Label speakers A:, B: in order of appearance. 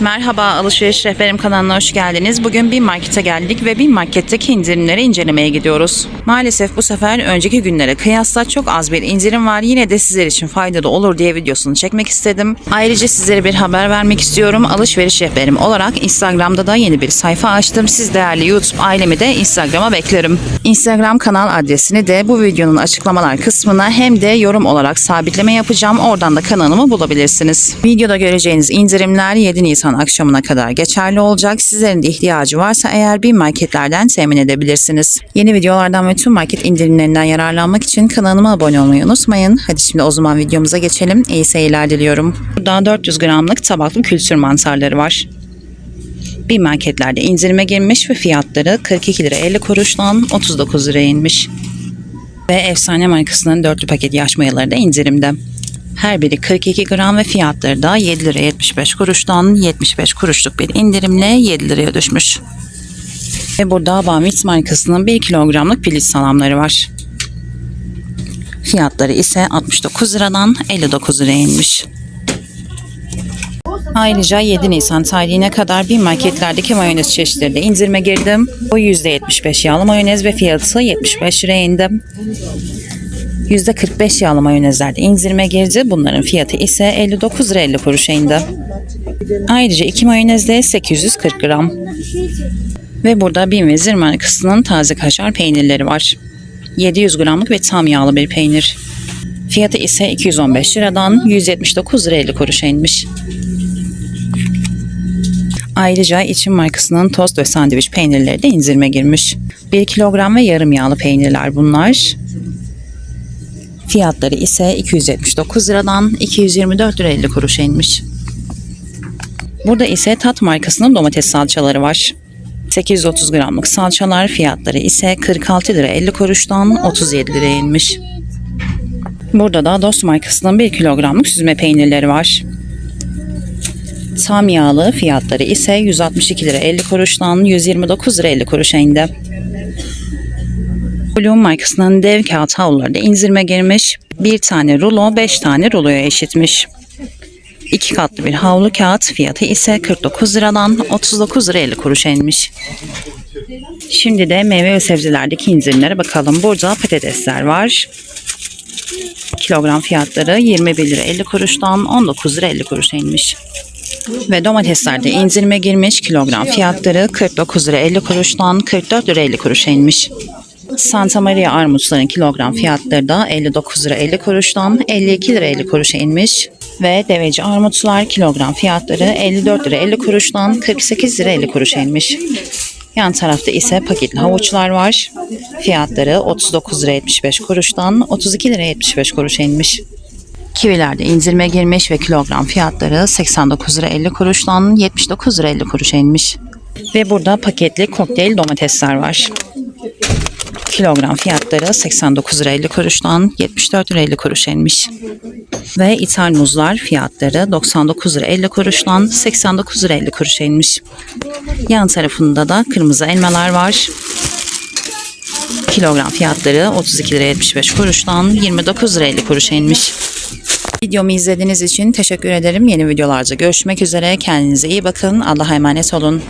A: Merhaba Alışveriş Rehberim kanalına hoş geldiniz. Bugün bir markete geldik ve bir marketteki indirimleri incelemeye gidiyoruz. Maalesef bu sefer önceki günlere kıyasla çok az bir indirim var. Yine de sizler için faydalı olur diye videosunu çekmek istedim. Ayrıca sizlere bir haber vermek istiyorum. Alışveriş Rehberim olarak Instagram'da da yeni bir sayfa açtım. Siz değerli YouTube ailemi de Instagram'a beklerim. Instagram kanal adresini de bu videonun açıklamalar kısmına hem de yorum olarak sabitleme yapacağım. Oradan da kanalımı bulabilirsiniz. Videoda göreceğiniz indirimler 7 Nisan akşamına kadar geçerli olacak. Sizlerin de ihtiyacı varsa eğer bir marketlerden temin edebilirsiniz. Yeni videolardan ve tüm market indirimlerinden yararlanmak için kanalıma abone olmayı unutmayın. Hadi şimdi o zaman videomuza geçelim. İyi seyirler diliyorum. Burada 400 gramlık tabaklı kültür mantarları var. Bir marketlerde indirime girmiş ve fiyatları 42 lira 50 kuruştan 39 liraya inmiş. Ve efsane markasının dörtlü paket yaş mayaları da indirimde. Her biri 42 gram ve fiyatları da 7 lira 75 kuruştan 75 kuruşluk bir indirimle 7 liraya düşmüş. Ve burada Banvit markasının 1 kilogramlık piliç salamları var. Fiyatları ise 69 liradan 59 liraya inmiş. Ayrıca 7 Nisan tarihine kadar bir marketlerdeki mayonez çeşitleri de indirime girdim. O %75 yağlı mayonez ve fiyatı 75 liraya indi. %45 yağlı mayonezlerde indirime girdi. Bunların fiyatı ise 59 lira 50 kuruşa indi. Ayrıca iki mayonez de 840 gram. Ve burada Bin Vezir markasının taze kaşar peynirleri var. 700 gramlık ve tam yağlı bir peynir. Fiyatı ise 215 liradan 179 lira 50 kuruşa inmiş. Ayrıca İçin markasının tost ve sandviç peynirleri de indirime girmiş. 1 kilogram ve yarım yağlı peynirler bunlar. Fiyatları ise 279 liradan 224 lira 50 kuruşa inmiş. Burada ise Tat markasının domates salçaları var. 830 gramlık salçalar fiyatları ise 46 lira 50 kuruştan 37 liraya inmiş. Burada da Dost markasının 1 kilogramlık süzme peynirleri var. Tam yağlı fiyatları ise 162 lira 50 kuruştan 129 lira 50 kuruşa indi. Bloom markasının dev kağıt havluları da indirime girmiş. Bir tane rulo 5 tane ruloya eşitmiş. İki katlı bir havlu kağıt fiyatı ise 49 liradan 39 lira 50 kuruşa inmiş. Şimdi de meyve ve sebzelerdeki indirimlere bakalım. Burada patatesler var. Kilogram fiyatları 21 lira 50 kuruştan 19 lira 50 kuruşa inmiş. Ve domateslerde indirime girmiş kilogram fiyatları 49 lira 50 kuruştan 44 lira 50 kuruşa inmiş. Santa Maria armutların kilogram fiyatları da 59 lira 50 kuruştan 52 lira 50 kuruşa inmiş. Ve deveci armutlar kilogram fiyatları 54 lira 50 kuruştan 48 lira 50 kuruşa inmiş. Yan tarafta ise paketli havuçlar var. Fiyatları 39 lira 75 kuruştan 32 lira 75 kuruşa inmiş. Kivilerde indirime girmiş ve kilogram fiyatları 89 lira 50 kuruştan 79 lira 50 kuruşa inmiş. Ve burada paketli kokteyl domatesler var. Kilogram fiyatları 89 lira 50 kuruştan 74 lira 50 kuruşa inmiş. Ve ithal muzlar fiyatları 99 lira 50 kuruştan 89 lira 50 kuruşa inmiş. Yan tarafında da kırmızı elmalar var. Kilogram fiyatları 32 lira 75 kuruştan 29 lira 50 kuruşa inmiş. Videomu izlediğiniz için teşekkür ederim. Yeni videolarda görüşmek üzere. Kendinize iyi bakın. Allah'a emanet olun.